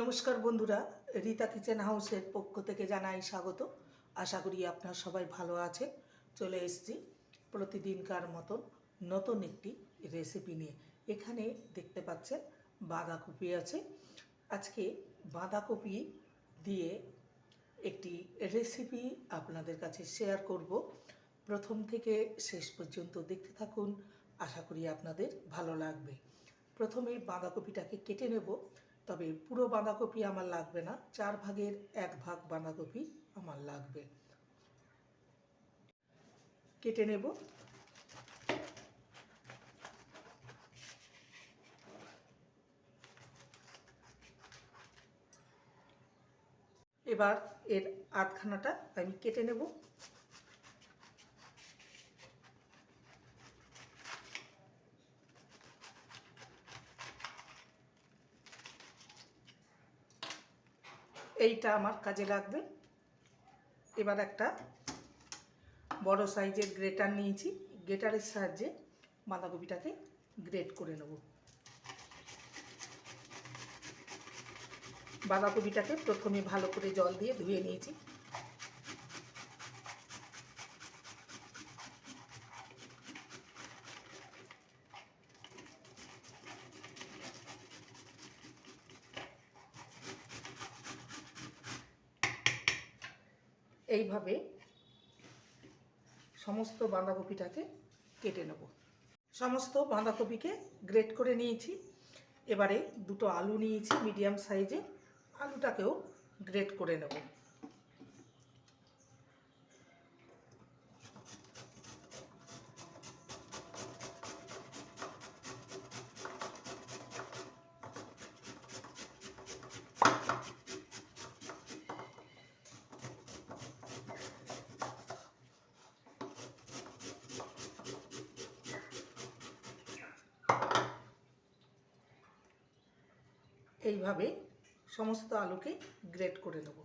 নমস্কার বন্ধুরা, রীতা কিচেন হাউসের পক্ষ থেকে জানাই স্বাগত। আশা করি আপনার সবাই ভালো আছে চলে এসছি প্রতিদিনকার মতন নতুন একটি রেসিপি নিয়ে। এখানে দেখতে পাচ্ছেন বাঁধাকপি আছে। আজকে বাঁধাকপি দিয়ে একটি রেসিপি আপনাদের কাছে শেয়ার করব। প্রথম থেকে শেষ পর্যন্ত দেখতে থাকুন। আশা করি আপনাদের ভালো লাগবে। প্রথমে বাঁধাকপিটাকে কেটে নেব। তবে পুরো বাঁধাকপি আমার লাগবে না, চার ভাগের এক ভাগ বাঁধাকপি আমার লাগবে। কেটে নেব। এবার এর আধখানাটা আমি কেটে নেব। এইটা আমার কাজে লাগবে। এবার একটা বড় সাইজের গ্রেটার নিয়েছি। গ্রেটারের সাহায্যে বাঁধাকপিটাকে গ্রেট করে নেব। বাঁধাকপিটাকে প্রথমে ভালো করে জল দিয়ে ধুয়ে নিয়েছি। এইভাবে সমস্ত বাঁধাকপিটাকে কেটে নেব। সমস্ত বাঁধাকপিকে গ্রেট করে নিয়েছি। এবারে দুটো আলু নিয়েছি, মিডিয়াম সাইজে আলুটাকেও গ্রেট করে নেব। এইভাবে সমস্ত আলুকে গ্রেট করে নেব।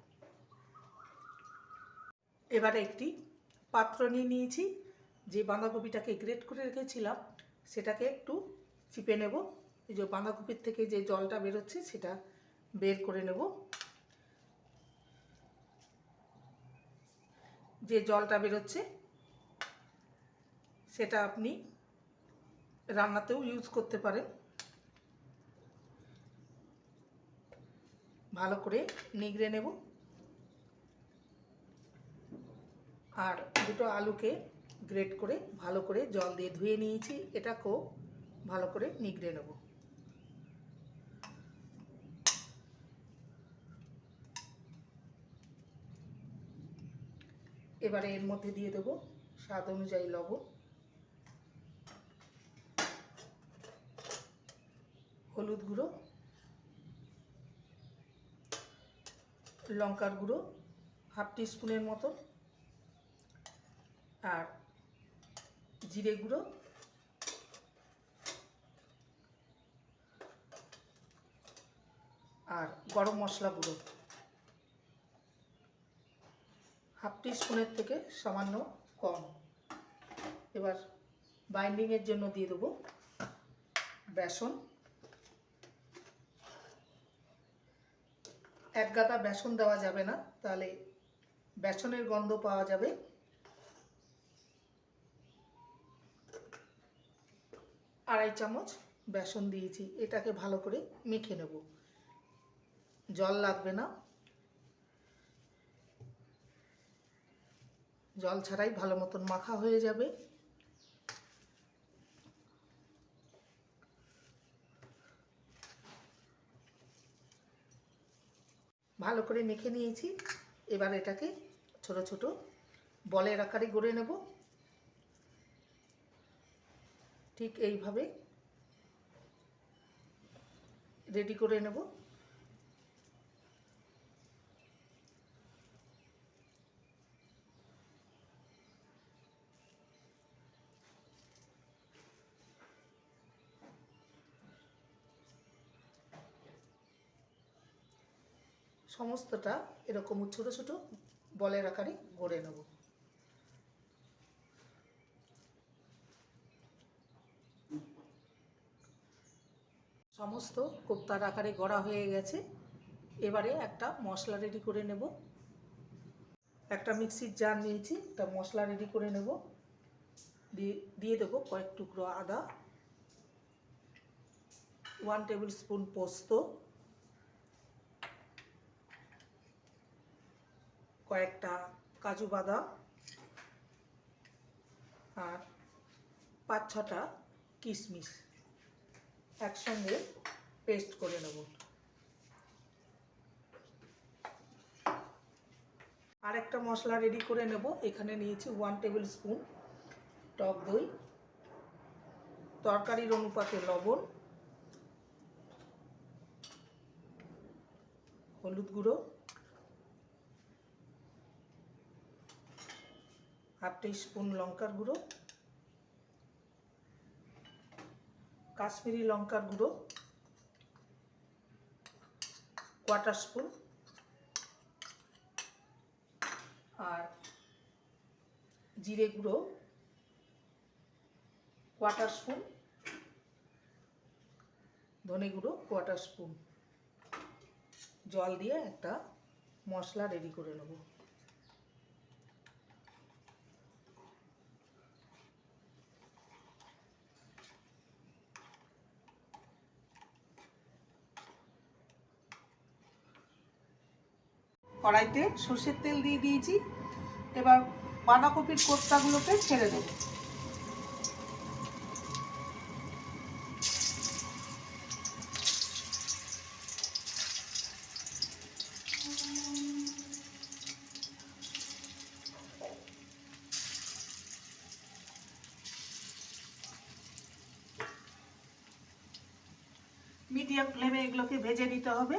এবারে একটি পাত্র নিয়ে নিয়েছি। যে বাঁধাকপিটাকে গ্রেট করে রেখেছিলাম, সেটাকে একটু চিপে নেব। এই যে বাঁধাকপির থেকে যে জলটা বেরোচ্ছে, সেটা বের করে নেব। যে জলটা বেরোচ্ছে, সেটা আপনি রান্নাতেও ইউজ করতে পারেন। ভালো করে নিগড়ে নেব। আর দুটো আলুকে গ্রেট করে ভালো করে জল দিয়ে ধুয়ে নিয়েছি, এটাকেও ভালো করে নিগড়ে নেব। এবারে এর মধ্যে দিয়ে দেবো স্বাদ অনুযায়ী লবণ, হলুদ গুঁড়ো লঙ্কার গুঁড়ো, হাফ স্পুনের মতো। আর জিরে গুঁড়ো। আর গরম মশলা গুঁড়ো। হাফ স্পুনের থেকে সামান্য কম। এবার বাইন্ডিংয়ের জন্য দিয়ে দেবো বেসন। এক গাদা বেসন দেওয়া যাবে না, তাহলে বেসনের গন্ধ পাওয়া যাবে। আড়াই চামচ বেসন দিয়েছি, এটাকে ভালো করে মেখে নেব। জল লাগবে না। জল ছাড়াই ভালো মতন মাখা হয়ে যাবে। ভালো করে মেখে নিয়েছি। এবার এটাকে ছোট ছোট বলের আকারে গড়ে নেব। ঠিক এইভাবে রেডি করে নেব। সমস্তটা এরকম ছোট ছোট বলের আকারে গড়ে নেব। সমস্ত কোপ্তার আকারে গড়া হয়ে গেছে। এবারে একটা মশলা রেডি করে নেব। একটা মিক্সির জার নিয়েছি, একটা মশলা রেডি করে নেব। দিয়ে দিয়ে দেবো কয়েক টুকরো আদা ওয়ান টেবিল স্পুন পোস্ত। কয়েকটা কাজু বাদাম আর পাঁচ ছটা কিশমিশ একসঙ্গে পেস্ট করে নেব। আর একটা মশলা রেডি করে নেব। এখানে নিয়েছি ওয়ান টেবিল স্পুন টক দই, তরকারির অনুপাতে লবণ, হলুদ গুঁড়ো হাফ স্পুন লঙ্কার গুঁড়ো, কাশ্মীরি লঙ্কার গুঁড়ো, কোয়াটার স্পুন আর জিরে গুঁড়ো, কোয়াটার স্পুন, ধনে গুঁড়ো, কোয়াটার স্পুন। জল দিয়ে একটা মশলা রেডি করে নেব। কড়াইতে সর্ষের তেল দিয়ে দিয়েছি। এবার বাঁধাকপির কোপ্তাগুলোকে ছেড়ে দেবো। মিডিয়াম ফ্লেমে এগুলোকে ভেজে নিতে হবে।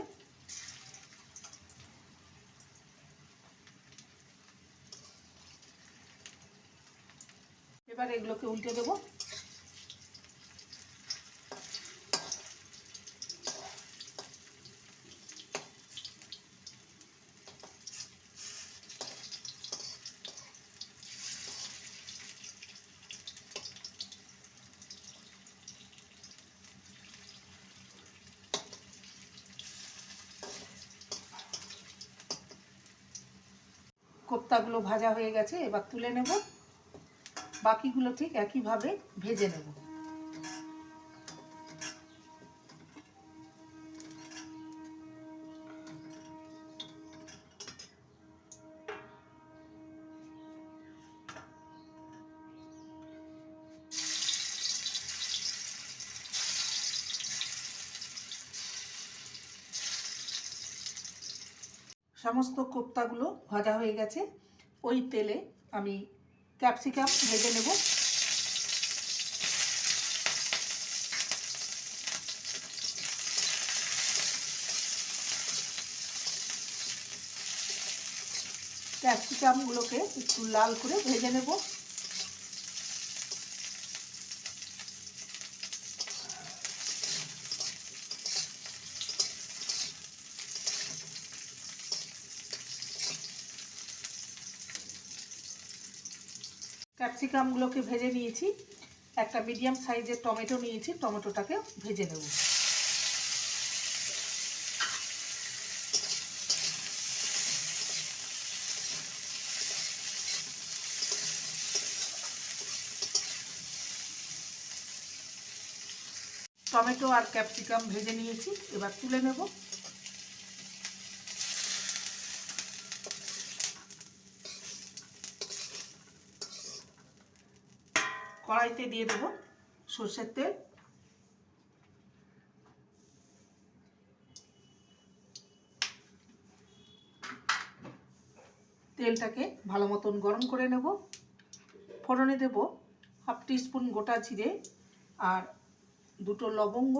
এগুলোকে উল্টে দেবো। কোপ্তাগুলো ভাজা হয়ে গেছে এবার তুলে নেব। বাকিগুলো ঠিক একইভাবে ভেজে নেব। সমস্ত কোপ্তাগুলো ভাজা হয়ে গেছে। ওই তেলে আমি ক্যাপসিকাম ভেজে নেব। ক্যাপসিকামগুলোকে একটু লাল করে ভেজে নেব। ক্যাপসিকামগুলোকে ভেজে নিয়েছি। একটা মিডিয়াম সাইজের টমেটো নিয়েছি, টমেটোটাকে ভেজে নেব। টমেটো আর ক্যাপসিকাম ভেজে নিয়েছি, এবার তুলে নেব। কড়াইতে দিয়ে দেব সর্ষের তেল। তেলটাকে ভালো মতন গরম করে নেব। ফোড়নে দেব হাফ স্পুন গোটা জিরে আর দুটো লবঙ্গ,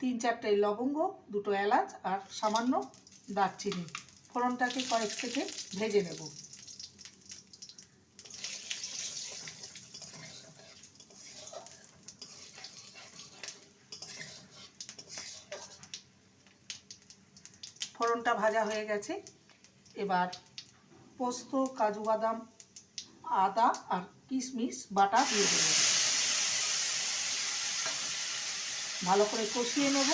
তিন চারটে লবঙ্গ, দুটো এলাচ আর সামান্য দারচিনি। ফোড়নটাকে কয়েক সেকেন্ড ভেজে নেব। ফোড়নটা ভাজা হয়ে গেছে। এবার পোস্ত, কাজু বাদাম, আদা আর কিশমিশ, বাটা দিয়ে দেব। ভালো করে কষিয়ে নেব।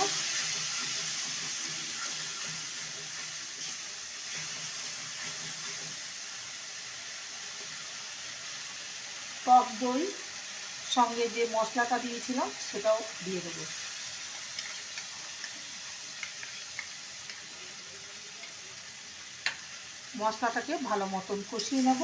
টক দই সঙ্গে যে মশলাটা দিয়েছিলাম, সেটাও দিয়ে দেবো। মশলাটাকে ভালো মতন কষিয়ে নেব।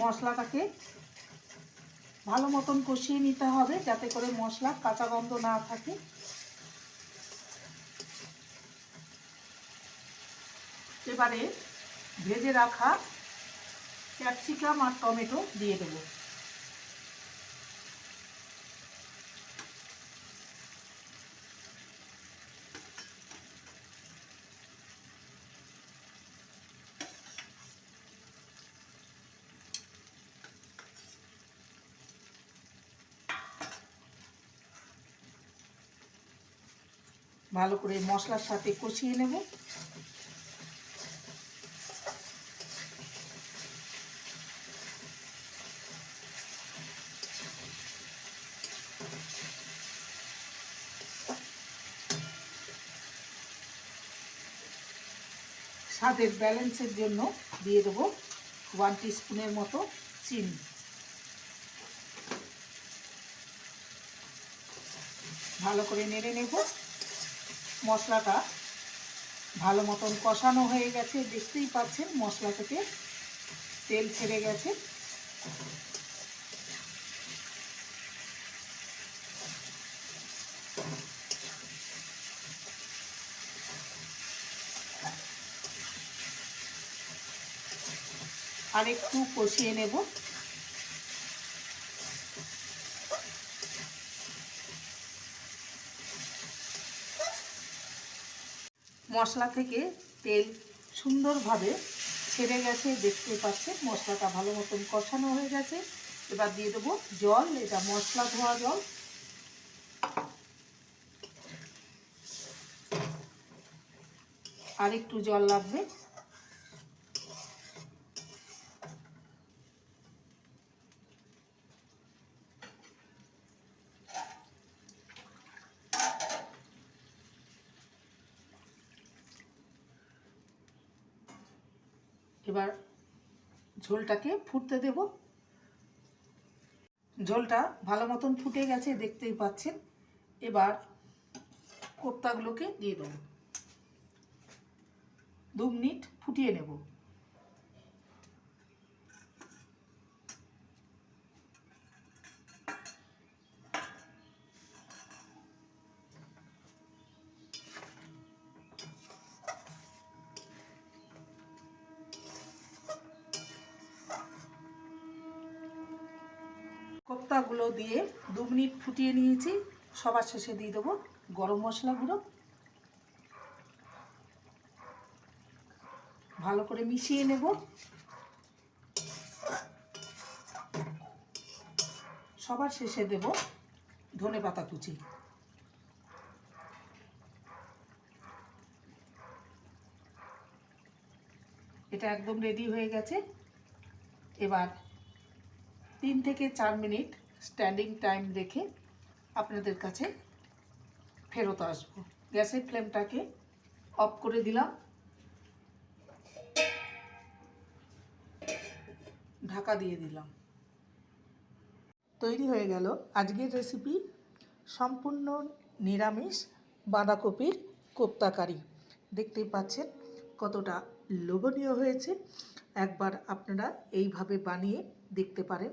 মশলাটাকে ভালো মতন কষিয়ে নিতে হবে যাতে করে মশলা কাঁচা গন্ধ না থাকে। এবারে ভেজে রাখা ক্যাপসিকাম আর টমেটো দিয়ে দেবো। ভালো করে মশলার সাথে কষিয়ে নেব। স্বাদের ব্যালেন্সের জন্য দিয়ে দেবো ওয়ান স্পুনের মতো চিনি। ভালো করে নেড়ে নেব। মশলাটা ভালো মতন কষানো হয়ে গেছে, দেখতেই পাচ্ছেন মশলা থেকে তেল ছেড়ে গেছে। আর একটু কষিয়ে নেব। মশলা থেকে তেল সুন্দরভাবে ছেড়ে গেছে, দেখতে পাচ্ছেন? মশলাটা ভালো মতন কষানো হয়ে গেছে। এবার দিয়ে দেবো জল, এটা মশলা ধোয়া জল। আর একটু জল লাগবে এবার ঝোলটাকে ফুটতে দেব। ঝোলটা ভালো মতন ফুটে গেছে, দেখতেই পাচ্ছেন। এবার কোপ্তাগুলোকে দিয়ে দেবো। দু মিনিট ফুটিয়ে নেব। কোপ্তাগুলো দিয়ে দু মিনিট ফুটিয়ে নিয়েছি। সবার শেষে দিয়ে দেবো গরম মশলা গুঁড়ো ভালো করে মিশিয়ে নেব। সবার শেষে দেব ধনে পাতা কুচি। এটা একদম রেডি হয়ে গেছে। এবার তিন থেকে চার মিনিট স্ট্যান্ডিং টাইম রেখে আপনাদের কাছে ফেরত আসব। গ্যাসের ফ্লেমটাকে অফ করে দিলাম। ঢাকা দিয়ে দিলাম। তৈরি হয়ে গেল আজকের রেসিপি সম্পূর্ণ নিরামিষ বাঁধাকপির কোপ্তাকারি। দেখতেই পাচ্ছেন কতটা লোভনীয় হয়েছে। একবার আপনারা এইভাবে বানিয়ে দেখতে পারেন।